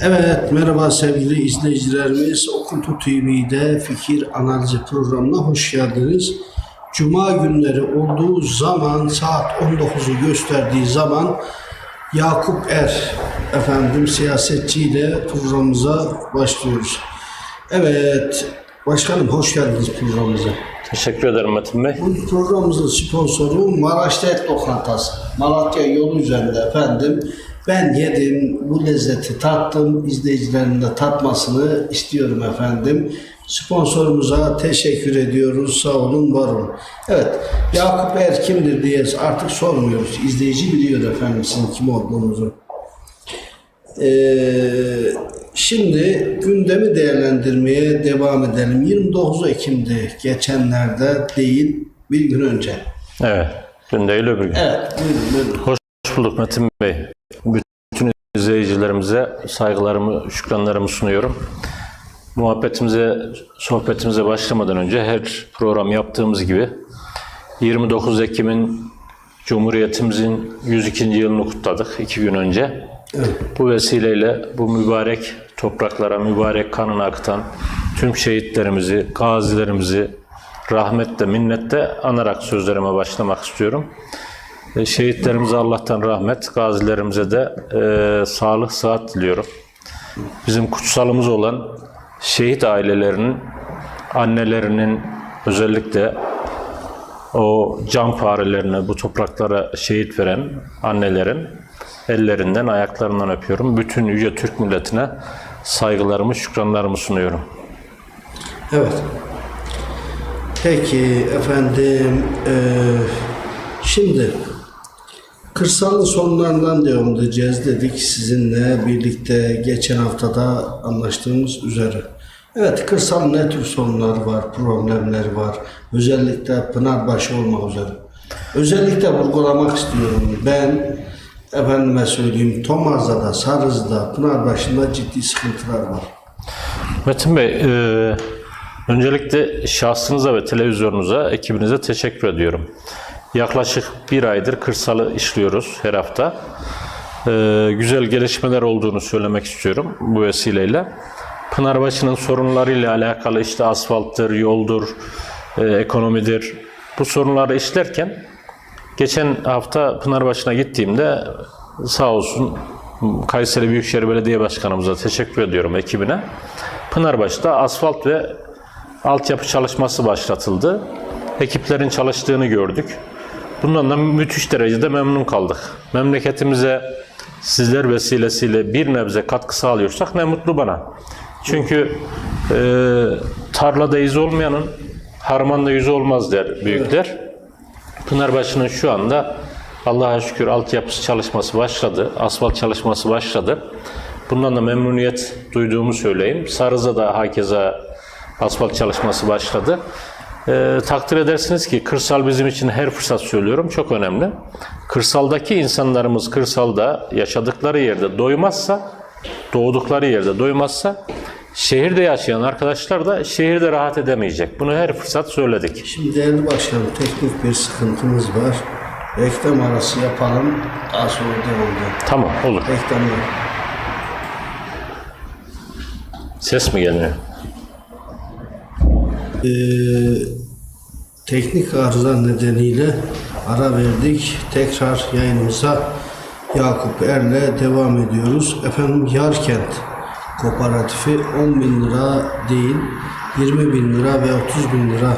Evet, merhaba sevgili izleyicilerimiz. Okuntu TV'de Fikir Analizi programına hoş geldiniz. Cuma günleri olduğu zaman saat 19'u gösterdiği zaman Yakup Er efendim siyasetçiyle programımıza başlıyoruz. Evet, başkanım hoş geldiniz programımıza. Teşekkür ederim Metin Bey. Bu programımızın sponsoru Maraş'ta Et Lokantası. Malatya yolu üzerinde efendim. Ben yedim, bu lezzeti tattım. İzleyicilerin de tatmasını istiyorum efendim. Sponsorumuza teşekkür ediyoruz. Sağ olun, var olun. Evet, Yakup Er kimdir diye artık sormuyoruz. İzleyici biliyor efendim sizin kim olduğunuzu. Ee, şimdi gündemi değerlendirmeye devam edelim. 29 Ekim'de geçenlerde değil bir gün önce. Evet. Dün değil öbür gün. Evet, buyurun, buyurun. Hoş bulduk Metin Bey. Bütün izleyicilerimize saygılarımı, şükranlarımı sunuyorum. Muhabbetimize, sohbetimize başlamadan önce her program yaptığımız gibi 29 Ekim'in Cumhuriyetimizin 102. yılını kutladık iki gün önce. Bu vesileyle bu mübarek topraklara, mübarek kanını akıtan tüm şehitlerimizi, gazilerimizi rahmetle, minnetle anarak sözlerime başlamak istiyorum. E, Şehitlerimize Allah'tan rahmet, gazilerimize de e, sağlık, sıhhat diliyorum. Bizim kutsalımız olan şehit ailelerinin, annelerinin özellikle o can farelerine, bu topraklara şehit veren annelerin ellerinden, ayaklarından öpüyorum. Bütün Yüce Türk milletine saygılarımı, şükranlarımı sunuyorum. Evet. Peki efendim, eee, şimdi kırsalın sorunlarından devam edeceğiz dedik sizinle birlikte geçen haftada anlaştığımız üzere. Evet, kırsal ne tür sorunlar var, problemler var. Özellikle Pınarbaşı olmak üzere. Özellikle vurgulamak istiyorum. Ben efendime söyleyeyim Tomarza'da, Sarız'da, Pınarbaşı'nda ciddi sıkıntılar var. Metin Bey, e, öncelikle şahsınıza ve televizyonunuza, ekibinize teşekkür ediyorum. Yaklaşık bir aydır kırsalı işliyoruz her hafta. E, güzel gelişmeler olduğunu söylemek istiyorum bu vesileyle. Pınarbaşı'nın sorunlarıyla alakalı işte asfalttır, yoldur, e, ekonomidir. Bu sorunları işlerken geçen hafta Pınarbaşı'na gittiğimde sağ olsun Kayseri Büyükşehir Belediye Başkanımıza teşekkür ediyorum ekibine. Pınarbaşı'da asfalt ve altyapı çalışması başlatıldı. Ekiplerin çalıştığını gördük. Bundan da müthiş derecede memnun kaldık. Memleketimize sizler vesilesiyle bir nebze katkı sağlıyorsak ne mutlu bana. Çünkü e, tarlada iz olmayanın harmanda yüzü olmaz der büyükler. Pınarbaşı'nın şu anda Allah'a şükür altyapısı çalışması başladı. Asfalt çalışması başladı. Bundan da memnuniyet duyduğumu söyleyeyim. Sarız'a da hakeza asfalt çalışması başladı. Ee, takdir edersiniz ki kırsal bizim için her fırsat söylüyorum çok önemli. Kırsaldaki insanlarımız kırsalda yaşadıkları yerde doymazsa, doğdukları yerde doymazsa şehirde yaşayan arkadaşlar da şehirde rahat edemeyecek. Bunu her fırsat söyledik. Şimdi değerli başkanım teknik bir sıkıntımız var. Reklam arası yapalım. Daha sonra devam. Tamam olur. Reklamlar. Ses mi gelmiyor? Ee, teknik arıza nedeniyle ara verdik. Tekrar yayınımıza Yakup Er'le devam ediyoruz. Efendim Yarkent Kooperatifi 10 bin lira değil 20 bin lira ve 30 bin lira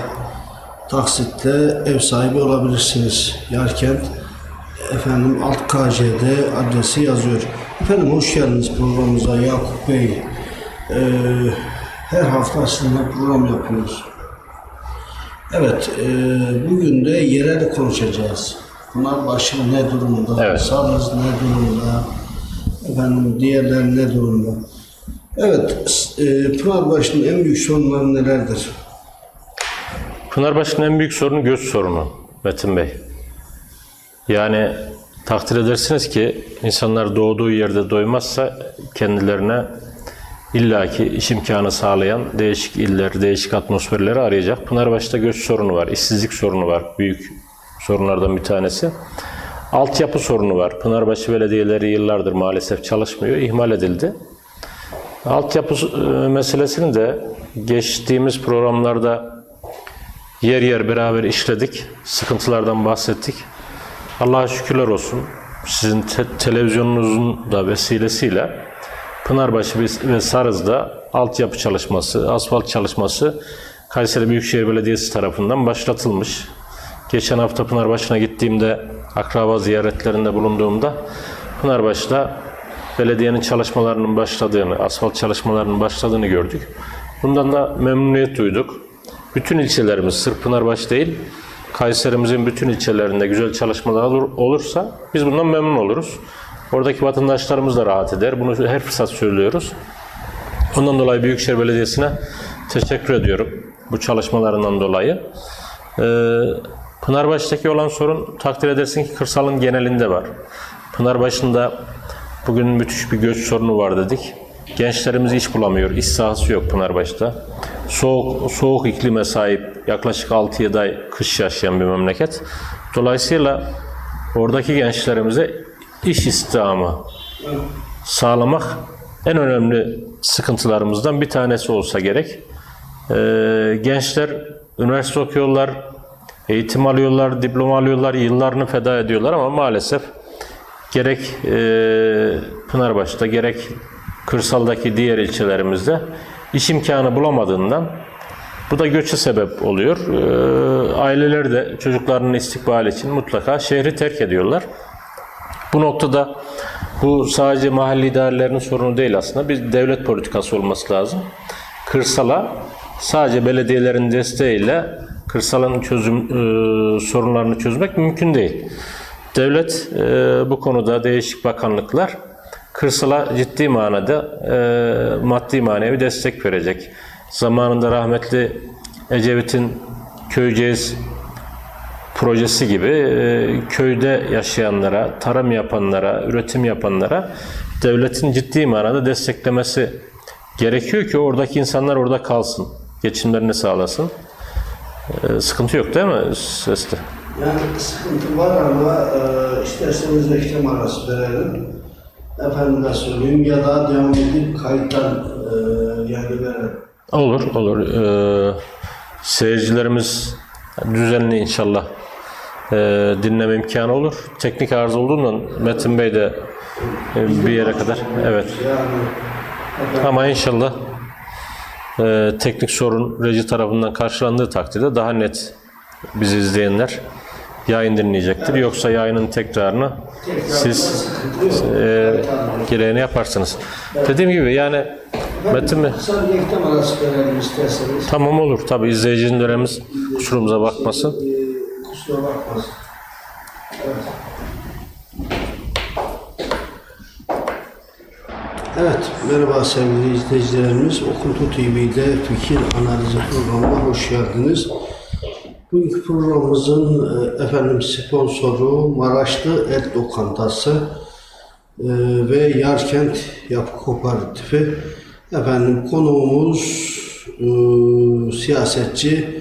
taksitle ev sahibi olabilirsiniz. Yarkent efendim alt KJ'de adresi yazıyor. Efendim hoş geldiniz programımıza Yakup Bey. Ee, her hafta sizinle program yapıyoruz. Evet, e, bugün de yerel konuşacağız. Bunlar başı ne durumda, Evet. Sarız ne durumda, efendim diğerler ne durumda. Evet, e, Pınarbaşı'nın en büyük sorunları nelerdir? Pınarbaşı'nın en büyük sorunu göç sorunu Metin Bey. Yani takdir edersiniz ki insanlar doğduğu yerde doymazsa kendilerine illaki iş imkanı sağlayan değişik iller, değişik atmosferleri arayacak. Pınarbaşı'da göç sorunu var, işsizlik sorunu var. Büyük sorunlardan bir tanesi. Altyapı sorunu var. Pınarbaşı belediyeleri yıllardır maalesef çalışmıyor, ihmal edildi. Altyapı e, meselesini de geçtiğimiz programlarda yer yer beraber işledik. Sıkıntılardan bahsettik. Allah'a şükürler olsun. Sizin te- televizyonunuzun da vesilesiyle Pınarbaşı ve- Sarız'da altyapı çalışması, asfalt çalışması Kayseri Büyükşehir Belediyesi tarafından başlatılmış. Geçen hafta Pınarbaşı'na gittiğimde, akraba ziyaretlerinde bulunduğumda Pınarbaşı'da belediyenin çalışmalarının başladığını, asfalt çalışmalarının başladığını gördük. Bundan da memnuniyet duyduk. Bütün ilçelerimiz, sırf Pınarbaşı değil, Kayserimizin bütün ilçelerinde güzel çalışmalar olur- olursa biz bundan memnun oluruz. Oradaki vatandaşlarımız da rahat eder. Bunu her fırsat söylüyoruz. Ondan dolayı Büyükşehir Belediyesi'ne teşekkür ediyorum bu çalışmalarından dolayı. Ee, Pınarbaşı'daki olan sorun takdir edersin ki kırsalın genelinde var. Pınarbaşı'nda bugün müthiş bir göç sorunu var dedik. Gençlerimiz iş bulamıyor, iş sahası yok Pınarbaşı'da. Soğuk, soğuk iklime sahip, yaklaşık 6-7 ay kış yaşayan bir memleket. Dolayısıyla oradaki gençlerimize iş istihdamı sağlamak en önemli sıkıntılarımızdan bir tanesi olsa gerek. Ee, gençler üniversite okuyorlar, eğitim alıyorlar, diploma alıyorlar, yıllarını feda ediyorlar ama maalesef gerek e, Pınarbaşı'da gerek kırsaldaki diğer ilçelerimizde iş imkanı bulamadığından bu da göçe sebep oluyor. Ee, aileler de çocuklarının istikbali için mutlaka şehri terk ediyorlar. Bu noktada bu sadece mahalli idarelerin sorunu değil aslında. Bir devlet politikası olması lazım. Kırsala sadece belediyelerin desteğiyle kırsalın çözüm e, sorunlarını çözmek mümkün değil. Devlet e, bu konuda değişik bakanlıklar kırsala ciddi manada e, maddi manevi destek verecek. Zamanında rahmetli Ecevit'in Köyceğiz projesi gibi e, köyde yaşayanlara, tarım yapanlara, üretim yapanlara devletin ciddi manada desteklemesi gerekiyor ki oradaki insanlar orada kalsın, geçimlerini sağlasın. E, sıkıntı yok değil mi seste? Yani sıkıntı var ama e, isterseniz reklam arası verelim. Efendime söyleyeyim ya da devam edip kayıttan e, yani verelim. Olur, olur. Ee, seyircilerimiz düzenli inşallah e, dinleme imkanı olur. Teknik arıza olduğundan Metin Bey de e, bir yere kadar, evet. Ama inşallah e, teknik sorun reji tarafından karşılandığı takdirde daha net bizi izleyenler yayın dinleyecektir. Yoksa yayının tekrarını siz e, gereğini yaparsınız. Dediğim gibi yani Metin isterseniz. Tamam olur. Tabii izleyicilerimiz kusurumuza bakmasın. Kusura bakmasın. Evet, merhaba sevgili izleyicilerimiz. Okuntu TV'de Fikir Analizi programına hoş geldiniz. Bugünkü programımızın e, efendim sponsoru Maraşlı Et Lokantası e, ve Yarkent Yapı Kooperatifi. Efendim konuğumuz e, siyasetçi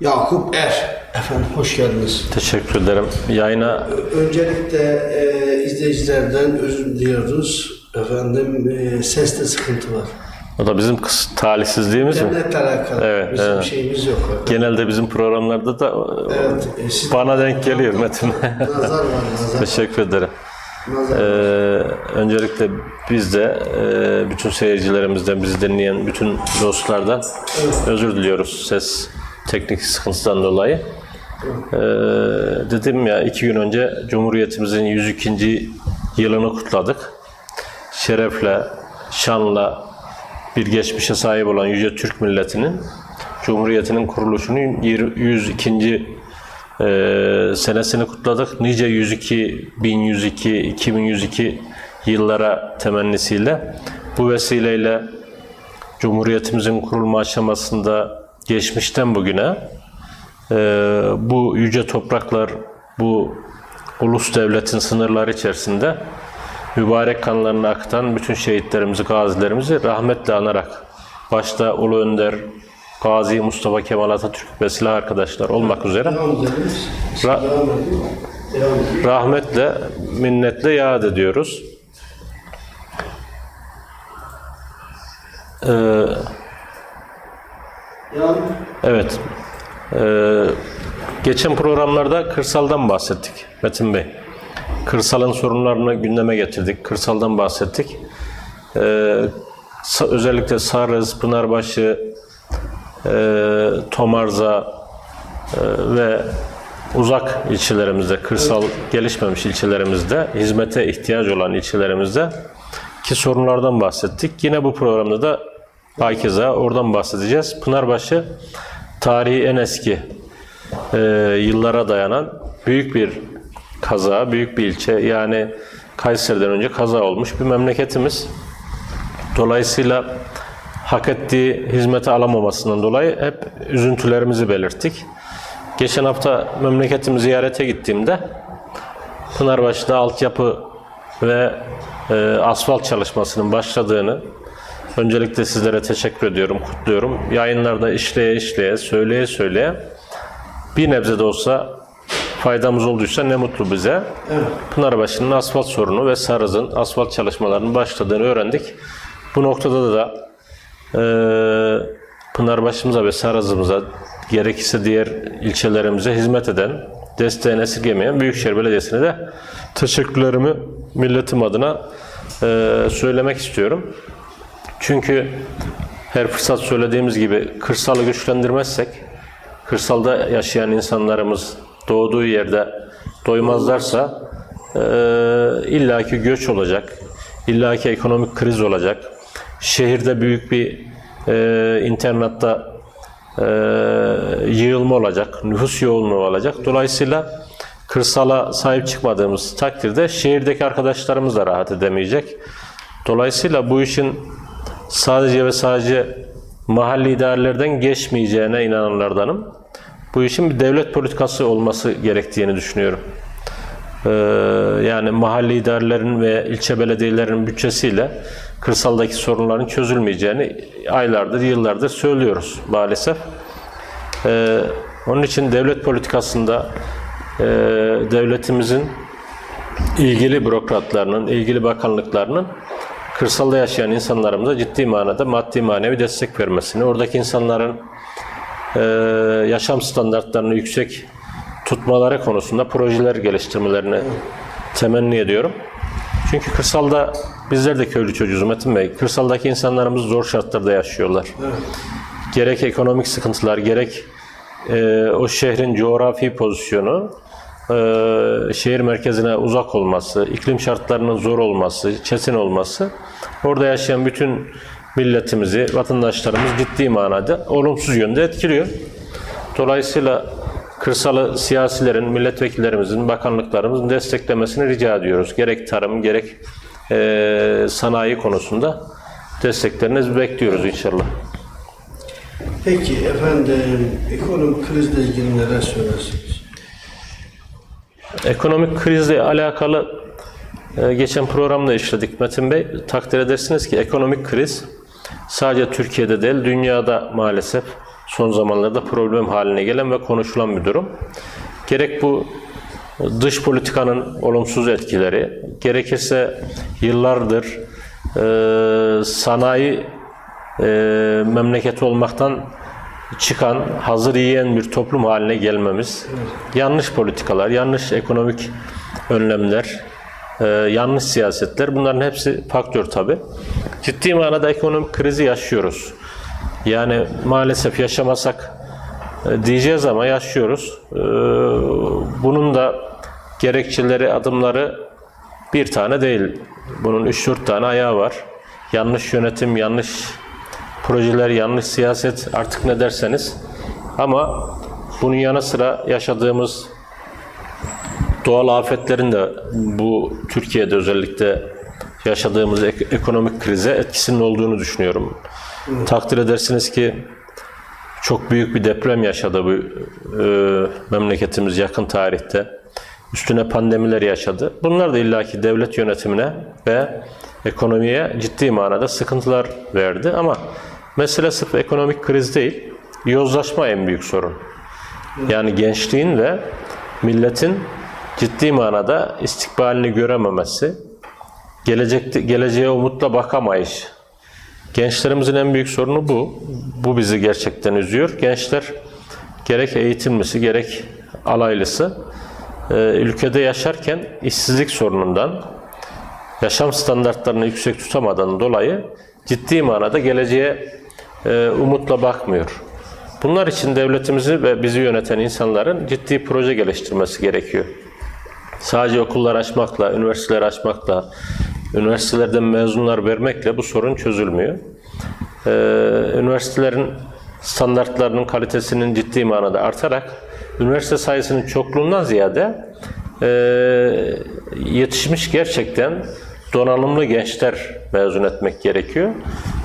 Yakup Er. Efendim hoş geldiniz. Teşekkür ederim. Yayına Öncelikle e, izleyicilerden özür diliyoruz. Efendim e, seste sıkıntı var. o da bizim talihsizliğimiz mi? Cennetle alakalı. Evet, Bizim evet. şeyimiz yok. Genelde bizim programlarda da Evet. e, bana denk geliyor Metin. Nazar var, nazar. Teşekkür ederim. nazar. Ee, öncelikle biz de e, bütün seyircilerimizden, bizi dinleyen bütün dostlardan özür diliyoruz ses teknik sıkıntıdan dolayı. Ee, dedim ya iki gün önce Cumhuriyetimizin 102. yılını kutladık. Şerefle, şanla bir geçmişe sahip olan Yüce Türk milletinin Cumhuriyetinin kuruluşunun 102. Ee, senesini kutladık. Nice 102, 1102, 2102 yıllara temennisiyle bu vesileyle Cumhuriyetimizin kurulma aşamasında geçmişten bugüne e, bu yüce topraklar, bu ulus devletin sınırları içerisinde mübarek kanlarını akıtan bütün şehitlerimizi, gazilerimizi rahmetle anarak başta Ulu Önder, Gazi Mustafa Kemal Atatürk ve silah arkadaşlar olmak üzere Ra- rahmetle, minnetle yad ediyoruz. Ee, evet. Ee, geçen programlarda kırsaldan bahsettik Metin Bey. Kırsalın sorunlarını gündeme getirdik. Kırsaldan bahsettik. Ee, özellikle Sarız, Pınarbaşı, e, Tomarza e, ve uzak ilçelerimizde, kırsal gelişmemiş ilçelerimizde, hizmete ihtiyaç olan ilçelerimizde ki sorunlardan bahsettik. Yine bu programda da hakeza oradan bahsedeceğiz. Pınarbaşı tarihi en eski e, yıllara dayanan büyük bir kaza, büyük bir ilçe. Yani Kayseri'den önce kaza olmuş bir memleketimiz. Dolayısıyla hak ettiği hizmeti alamamasından dolayı hep üzüntülerimizi belirttik. Geçen hafta memleketimi ziyarete gittiğimde Pınarbaşı'da altyapı ve e, asfalt çalışmasının başladığını öncelikle sizlere teşekkür ediyorum, kutluyorum. Yayınlarda işleye işleye, söyleye söyleye bir nebze de olsa faydamız olduysa ne mutlu bize. Pınarbaşı'nın asfalt sorunu ve Sarız'ın asfalt çalışmalarının başladığını öğrendik. Bu noktada da e, Pınarbaşı'mıza ve Sarız'ımıza gerekirse diğer ilçelerimize hizmet eden, desteğini esirgemeyen Büyükşehir Belediyesi'ne de teşekkürlerimi milletim adına e, söylemek istiyorum. Çünkü her fırsat söylediğimiz gibi kırsalı güçlendirmezsek, kırsalda yaşayan insanlarımız doğduğu yerde doymazlarsa e, illaki göç olacak, illaki ekonomik kriz olacak. Şehirde büyük bir e, internatta e, yığılma olacak, nüfus yoğunluğu olacak. Dolayısıyla kırsala sahip çıkmadığımız takdirde şehirdeki arkadaşlarımız da rahat edemeyecek. Dolayısıyla bu işin sadece ve sadece mahalli idarelerden geçmeyeceğine inananlardanım. Bu işin bir devlet politikası olması gerektiğini düşünüyorum. Ee, yani mahalli idarelerin ve ilçe belediyelerinin bütçesiyle kırsaldaki sorunların çözülmeyeceğini aylardır, yıllardır söylüyoruz maalesef. Ee, onun için devlet politikasında e, devletimizin ilgili bürokratlarının, ilgili bakanlıklarının kırsalda yaşayan insanlarımıza ciddi manada maddi manevi destek vermesini, oradaki insanların e, yaşam standartlarını yüksek tutmaları konusunda projeler geliştirmelerini temenni ediyorum. Çünkü kırsalda bizler de köylü çocuğuz Metin Bey. Kırsaldaki insanlarımız zor şartlarda yaşıyorlar. Gerek ekonomik sıkıntılar, gerek e, o şehrin coğrafi pozisyonu, e, şehir merkezine uzak olması, iklim şartlarının zor olması, çetin olması, orada yaşayan bütün milletimizi, vatandaşlarımız ciddi manada olumsuz yönde etkiliyor. Dolayısıyla kırsalı siyasilerin, milletvekillerimizin, bakanlıklarımızın desteklemesini rica ediyoruz. Gerek tarım, gerek e, sanayi konusunda desteklerinizi bekliyoruz inşallah. Peki efendim ekonomik krizle ilgili neler söylersiniz? Ekonomik krizle alakalı e, geçen programda işledik Metin Bey. Takdir edersiniz ki ekonomik kriz sadece Türkiye'de değil dünyada maalesef son zamanlarda problem haline gelen ve konuşulan bir durum. Gerek bu dış politikanın olumsuz etkileri, gerekirse yıllardır e, sanayi e, memleketi olmaktan çıkan, hazır yiyen bir toplum haline gelmemiz, yanlış politikalar, yanlış ekonomik önlemler, e, yanlış siyasetler bunların hepsi faktör tabi. Ciddi manada ekonomik krizi yaşıyoruz. Yani maalesef yaşamasak e, diyeceğiz ama yaşıyoruz. E, bunun da gerekçeleri, adımları bir tane değil. Bunun 3-4 tane ayağı var. Yanlış yönetim, yanlış projeler, yanlış siyaset artık ne derseniz. Ama bunun yanı sıra yaşadığımız doğal afetlerin de bu Türkiye'de özellikle yaşadığımız ek- ekonomik krize etkisinin olduğunu düşünüyorum. Takdir edersiniz ki çok büyük bir deprem yaşadı bu e, memleketimiz yakın tarihte. Üstüne pandemiler yaşadı. Bunlar da illaki devlet yönetimine ve ekonomiye ciddi manada sıkıntılar verdi ama mesele sırf ekonomik kriz değil, yozlaşma en büyük sorun. Yani gençliğin ve milletin ciddi manada istikbalini görememesi, gelecekte geleceğe umutla bakamayış Gençlerimizin en büyük sorunu bu. Bu bizi gerçekten üzüyor. Gençler gerek eğitimlisi gerek alaylısı e, ülkede yaşarken işsizlik sorunundan, yaşam standartlarını yüksek tutamadan dolayı ciddi manada geleceğe e, umutla bakmıyor. Bunlar için devletimizi ve bizi yöneten insanların ciddi proje geliştirmesi gerekiyor. Sadece okullar açmakla, üniversiteler açmakla, üniversitelerden mezunlar vermekle bu sorun çözülmüyor. Ee, üniversitelerin standartlarının kalitesinin ciddi manada artarak üniversite sayısının çokluğundan ziyade e, yetişmiş gerçekten donanımlı gençler mezun etmek gerekiyor.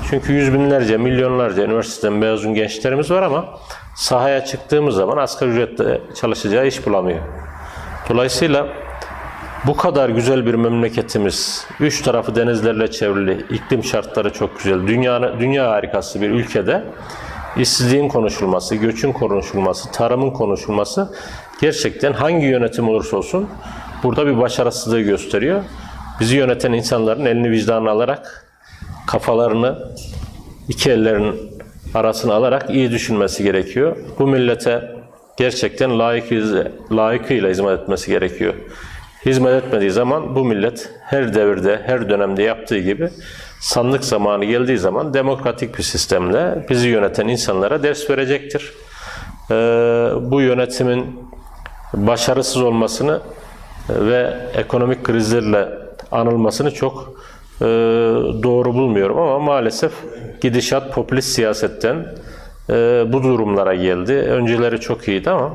Çünkü yüz binlerce, milyonlarca üniversiteden mezun gençlerimiz var ama sahaya çıktığımız zaman asgari ücretle çalışacağı iş bulamıyor. Dolayısıyla bu kadar güzel bir memleketimiz, üç tarafı denizlerle çevrili, iklim şartları çok güzel, dünya, dünya harikası bir ülkede işsizliğin konuşulması, göçün konuşulması, tarımın konuşulması gerçekten hangi yönetim olursa olsun burada bir başarısızlığı gösteriyor. Bizi yöneten insanların elini vicdanına alarak kafalarını iki ellerin arasına alarak iyi düşünmesi gerekiyor. Bu millete gerçekten layıkıyla, layıkıyla hizmet etmesi gerekiyor. Hizmet etmediği zaman bu millet her devirde, her dönemde yaptığı gibi sandık zamanı geldiği zaman demokratik bir sistemle bizi yöneten insanlara ders verecektir. Ee, bu yönetimin başarısız olmasını ve ekonomik krizlerle anılmasını çok e, doğru bulmuyorum ama maalesef gidişat popülist siyasetten e, bu durumlara geldi. Önceleri çok iyiydi ama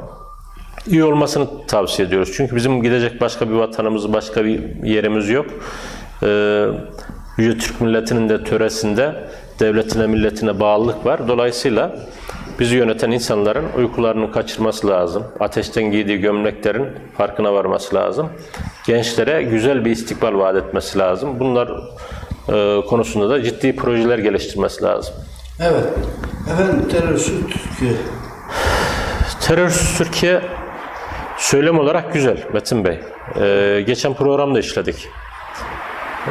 iyi olmasını tavsiye ediyoruz. Çünkü bizim gidecek başka bir vatanımız, başka bir yerimiz yok. Ee, Yüce Türk milletinin de töresinde devletine, milletine bağlılık var. Dolayısıyla bizi yöneten insanların uykularını kaçırması lazım. Ateşten giydiği gömleklerin farkına varması lazım. Gençlere güzel bir istikbal vaat etmesi lazım. Bunlar e, konusunda da ciddi projeler geliştirmesi lazım. Evet. Efendim terörsüz Türkiye. Terörsüz Türkiye söylem olarak güzel Metin Bey. Ee, geçen programda işledik.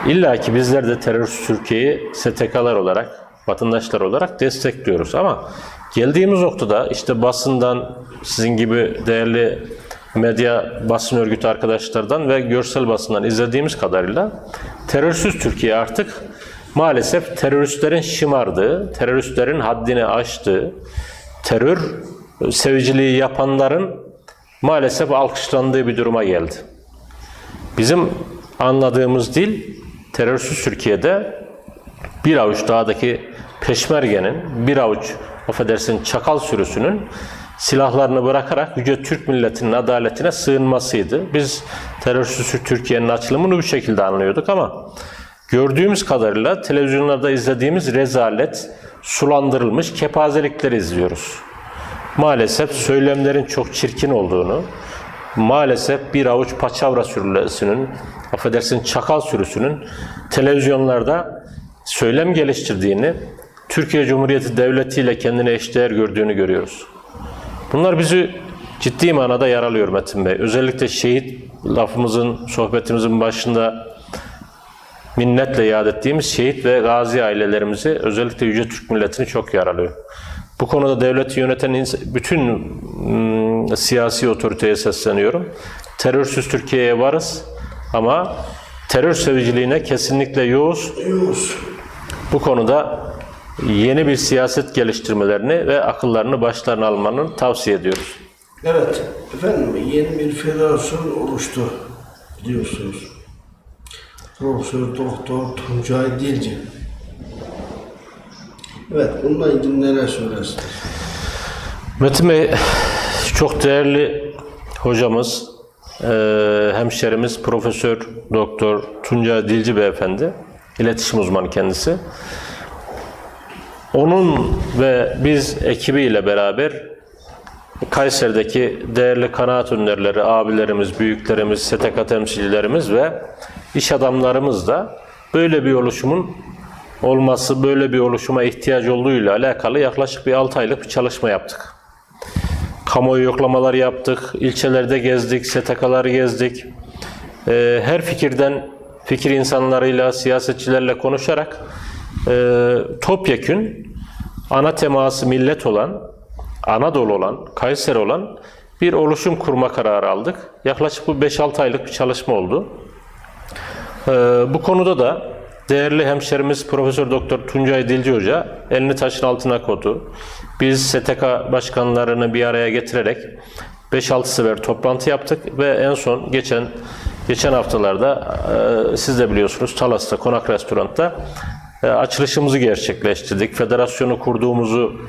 İlla ki bizler de terörsüz Türkiye'yi STK'lar olarak, vatandaşlar olarak destekliyoruz. Ama geldiğimiz noktada işte basından, sizin gibi değerli medya basın örgütü arkadaşlardan ve görsel basından izlediğimiz kadarıyla terörsüz Türkiye artık maalesef teröristlerin şımardığı, teröristlerin haddini aştığı, terör seviciliği yapanların maalesef alkışlandığı bir duruma geldi. Bizim anladığımız dil terörsüz Türkiye'de bir avuç dağdaki peşmergenin, bir avuç affedersin çakal sürüsünün silahlarını bırakarak Yüce Türk milletinin adaletine sığınmasıydı. Biz terörsüz Türkiye'nin açılımını bu şekilde anlıyorduk ama gördüğümüz kadarıyla televizyonlarda izlediğimiz rezalet, sulandırılmış kepazelikleri izliyoruz maalesef söylemlerin çok çirkin olduğunu, maalesef bir avuç paçavra sürüsünün, affedersin çakal sürüsünün televizyonlarda söylem geliştirdiğini, Türkiye Cumhuriyeti Devleti ile kendini eşdeğer gördüğünü görüyoruz. Bunlar bizi ciddi manada yaralıyor Metin Bey. Özellikle şehit lafımızın, sohbetimizin başında minnetle yad ettiğimiz şehit ve gazi ailelerimizi özellikle Yüce Türk milletini çok yaralıyor. Bu konuda devleti yöneten bütün mm, siyasi otoriteye sesleniyorum. Terörsüz Türkiye'ye varız ama terör seviciliğine kesinlikle yoğuz. Bu konuda yeni bir siyaset geliştirmelerini ve akıllarını başlarına almanı tavsiye ediyoruz. Evet. Efendim yeni bir federasyon oluştu biliyorsunuz. Profesör Doktor Tuncay Dilci. Evet, bununla ilgili neler söylersiniz? Metin Bey çok değerli hocamız, eee, hemşerimiz Profesör Doktor Tunca Dilci Beyefendi, iletişim uzmanı kendisi. Onun ve biz ekibiyle beraber Kayseri'deki değerli kanaat önderleri, abilerimiz, büyüklerimiz, STK temsilcilerimiz ve iş adamlarımız da böyle bir oluşumun olması, böyle bir oluşuma ihtiyaç olduğuyla alakalı yaklaşık bir 6 aylık bir çalışma yaptık. Kamuoyu yoklamalar yaptık, ilçelerde gezdik, STK'ları gezdik. Ee, her fikirden fikir insanlarıyla, siyasetçilerle konuşarak e, topyekün ana teması millet olan, Anadolu olan, Kayseri olan bir oluşum kurma kararı aldık. Yaklaşık bu 5-6 aylık bir çalışma oldu. Ee, bu konuda da değerli hemşerimiz Profesör Doktor Tuncay Dilci Hoca elini taşın altına koydu. Biz STK başkanlarını bir araya getirerek 5-6 sefer toplantı yaptık ve en son geçen geçen haftalarda e, siz de biliyorsunuz Talas'ta Konak Restoran'ta e, açılışımızı gerçekleştirdik. Federasyonu kurduğumuzu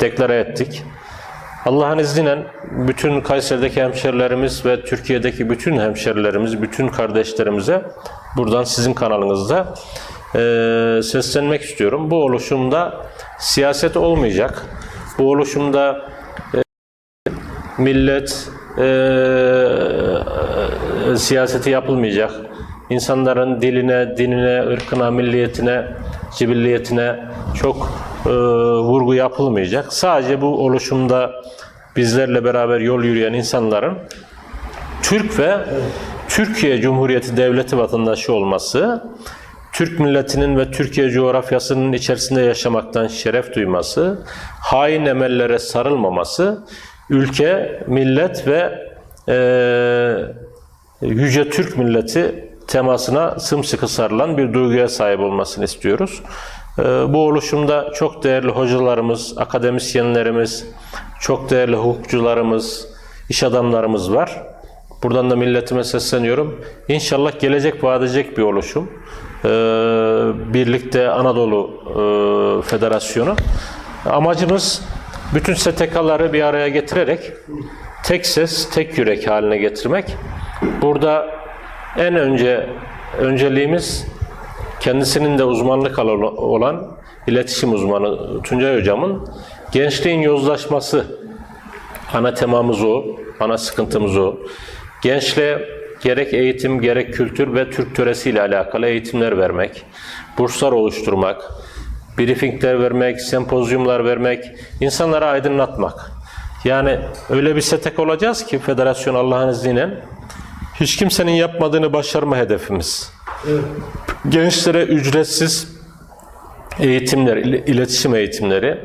deklare ettik. Allah'ın izniyle bütün Kayseri'deki hemşerilerimiz ve Türkiye'deki bütün hemşerilerimiz, bütün kardeşlerimize buradan sizin kanalınızda eee, seslenmek istiyorum. Bu oluşumda siyaset olmayacak. Bu oluşumda eee, millet eee, siyaseti yapılmayacak. İnsanların diline, dinine, ırkına, milliyetine, cibilliyetine çok eee, vurgu yapılmayacak. Sadece bu oluşumda bizlerle beraber yol yürüyen insanların Türk ve Türkiye Cumhuriyeti Devleti vatandaşı olması, Türk milletinin ve Türkiye coğrafyasının içerisinde yaşamaktan şeref duyması, hain emellere sarılmaması, ülke, millet ve eee, yüce Türk milleti temasına sımsıkı sarılan bir duyguya sahip olmasını istiyoruz. Ee, Bu oluşumda çok değerli hocalarımız, akademisyenlerimiz, çok değerli hukukçularımız, iş adamlarımız var. Buradan da milletime sesleniyorum. İnşallah gelecek vaat edecek bir oluşum. Ee, Birlikte Anadolu e, Federasyonu. Amacımız bütün STK'ları bir araya getirerek tek ses, tek yürek haline getirmek. Burada en önce önceliğimiz kendisinin de uzmanlık alanı olan iletişim uzmanı Tuncay Hocam'ın gençliğin yozlaşması ana temamız o, ana sıkıntımız o. Gençliğe gerek eğitim, gerek kültür ve Türk töresiyle alakalı eğitimler vermek, burslar oluşturmak, briefingler vermek, sempozyumlar vermek, insanlara aydınlatmak. Yani öyle bir setek olacağız ki federasyon Allah'ın izniyle hiç kimsenin yapmadığını başarma hedefimiz. Gençlere ücretsiz eğitimler, il- iletişim eğitimleri,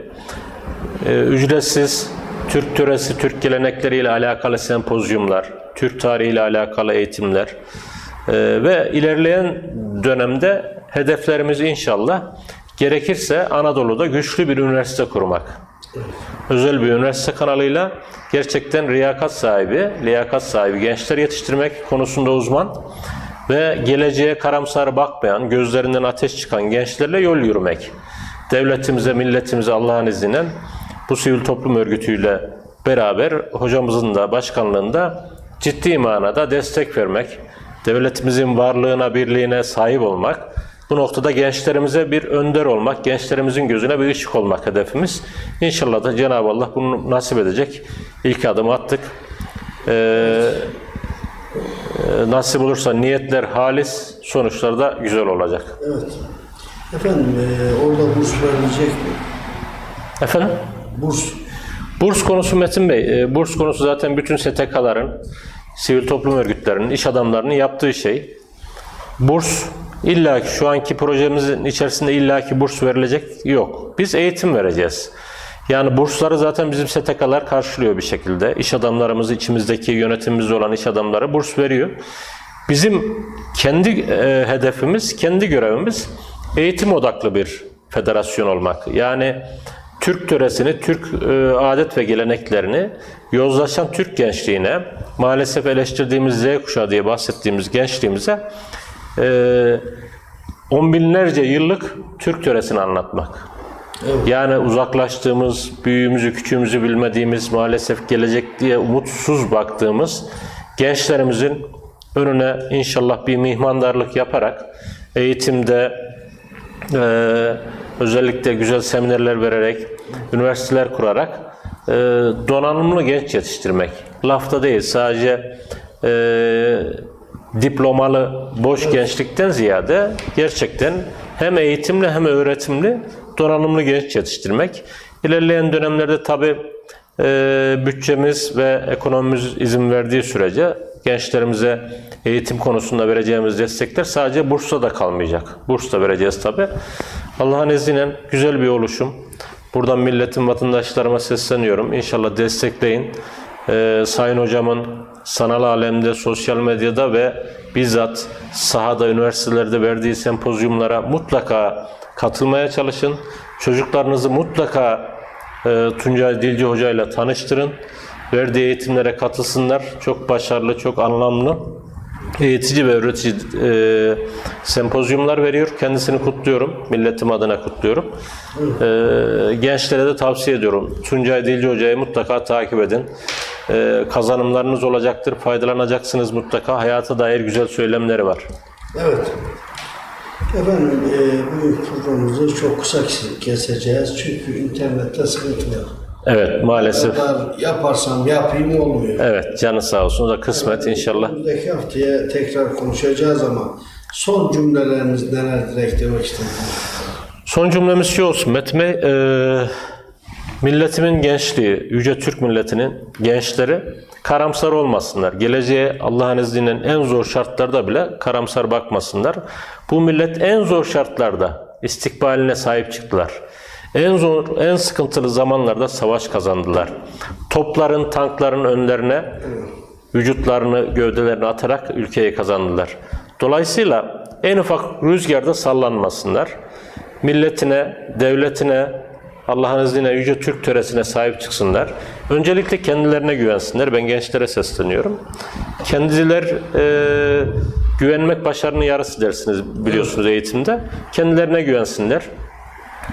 e, ücretsiz Türk töresi, Türk gelenekleriyle alakalı sempozyumlar, Türk tarihiyle alakalı eğitimler e, ve ilerleyen dönemde hedeflerimiz inşallah gerekirse Anadolu'da güçlü bir üniversite kurmak. Özel bir üniversite kanalıyla gerçekten riyakat sahibi, liyakat sahibi gençler yetiştirmek konusunda uzman ve geleceğe karamsar bakmayan, gözlerinden ateş çıkan gençlerle yol yürümek. Devletimize, milletimize Allah'ın izniyle bu sivil toplum örgütüyle beraber hocamızın da başkanlığında ciddi manada destek vermek, devletimizin varlığına, birliğine sahip olmak, bu noktada gençlerimize bir önder olmak, gençlerimizin gözüne bir ışık olmak hedefimiz. İnşallah da Cenab-ı Allah bunu nasip edecek. İlk adımı attık. Ee, e, nasip olursa niyetler halis, sonuçlar da güzel olacak. Evet. Efendim e, orada burs verilecek mi? Efendim? Burs. Burs konusu Metin Bey, e, burs konusu zaten bütün STK'ların, sivil toplum örgütlerinin, iş adamlarının yaptığı şey. Burs illaki şu anki projemizin içerisinde illaki burs verilecek yok. Biz eğitim vereceğiz. Yani bursları zaten bizim STK'lar karşılıyor bir şekilde. İş adamlarımız, içimizdeki yönetimimizde olan iş adamları burs veriyor. Bizim kendi e, hedefimiz, kendi görevimiz eğitim odaklı bir federasyon olmak. Yani Türk töresini, Türk e, adet ve geleneklerini yozlaşan Türk gençliğine, maalesef eleştirdiğimiz Z kuşağı diye bahsettiğimiz gençliğimize e, on binlerce yıllık Türk töresini anlatmak. Yani uzaklaştığımız, büyüğümüzü, küçüğümüzü bilmediğimiz, maalesef gelecek diye umutsuz baktığımız gençlerimizin önüne inşallah bir mihmandarlık yaparak eğitimde e, özellikle güzel seminerler vererek, üniversiteler kurarak e, donanımlı genç yetiştirmek. Lafta değil sadece e, diplomalı boş gençlikten ziyade gerçekten hem eğitimli hem öğretimli donanımlı genç yetiştirmek. İlerleyen dönemlerde tabi bütçemiz ve ekonomimiz izin verdiği sürece gençlerimize eğitim konusunda vereceğimiz destekler sadece bursla da kalmayacak. Burs da vereceğiz tabi. Allah'ın izniyle güzel bir oluşum. Buradan milletin vatandaşlarıma sesleniyorum. İnşallah destekleyin. Ee, Sayın hocamın sanal alemde, sosyal medyada ve bizzat sahada, üniversitelerde verdiği sempozyumlara mutlaka katılmaya çalışın. Çocuklarınızı mutlaka e, Tuncay Dilci Hoca ile tanıştırın. Verdiği eğitimlere katılsınlar. Çok başarılı, çok anlamlı eğitici ve öğretici e, sempozyumlar veriyor. Kendisini kutluyorum. Milletim adına kutluyorum. E, gençlere de tavsiye ediyorum. Tuncay Dilci Hoca'yı mutlaka takip edin. E, kazanımlarınız olacaktır. Faydalanacaksınız mutlaka. Hayata dair güzel söylemleri var. Evet. Efendim e, bu programımızı çok kısa keseceğiz çünkü internette sıkıntı var. Evet maalesef. kadar yaparsam yapayım olmuyor. Evet canı sağ olsun. O da kısmet inşallah. Önümüzdeki haftaya tekrar konuşacağız ama son cümleleriniz neler direkt demek istediniz? Son cümlemiz şu olsun Metin Bey. e, milletimin gençliği, Yüce Türk milletinin gençleri karamsar olmasınlar. Geleceğe Allah'ın izniyle en zor şartlarda bile karamsar bakmasınlar. Bu millet en zor şartlarda istikbaline sahip çıktılar. En zor, en sıkıntılı zamanlarda savaş kazandılar. Topların, tankların önlerine vücutlarını, gövdelerini atarak ülkeyi kazandılar. Dolayısıyla en ufak rüzgarda sallanmasınlar. Milletine, devletine, Allah'ın izniyle Yüce Türk töresine sahip çıksınlar. Öncelikle kendilerine güvensinler. Ben gençlere sesleniyorum. Kendiler e, güvenmek başarının yarısı dersiniz biliyorsunuz eğitimde. Kendilerine güvensinler.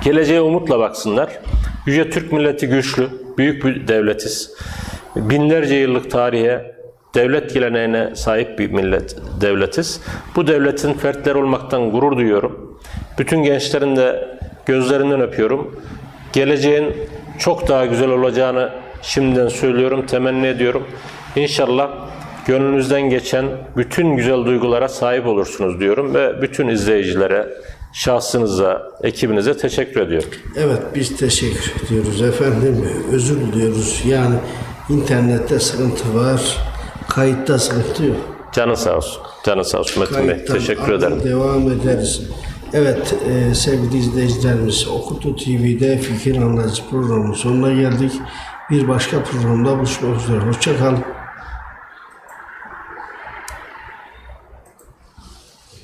Geleceğe umutla baksınlar. Yüce Türk milleti güçlü, büyük bir devletiz. Binlerce yıllık tarihe, devlet geleneğine sahip bir millet, devletiz. Bu devletin fertleri olmaktan gurur duyuyorum. Bütün gençlerin de gözlerinden öpüyorum. Geleceğin çok daha güzel olacağını şimdiden söylüyorum, temenni ediyorum. İnşallah gönlünüzden geçen bütün güzel duygulara sahip olursunuz diyorum ve bütün izleyicilere, şahsınıza, ekibinize teşekkür ediyorum. Evet biz teşekkür ediyoruz efendim. Özür diliyoruz. Yani internette sıkıntı var. Kayıtta sıkıntı yok. Canın sağ olsun. Canın sağ olsun Metin Bey. Teşekkür ederim. Devam ederiz. Evet e, sevgili izleyicilerimiz Okutu TV'de Fikir Analizi programının sonuna geldik. Bir başka programda buluşmak üzere. Hoşçakalın.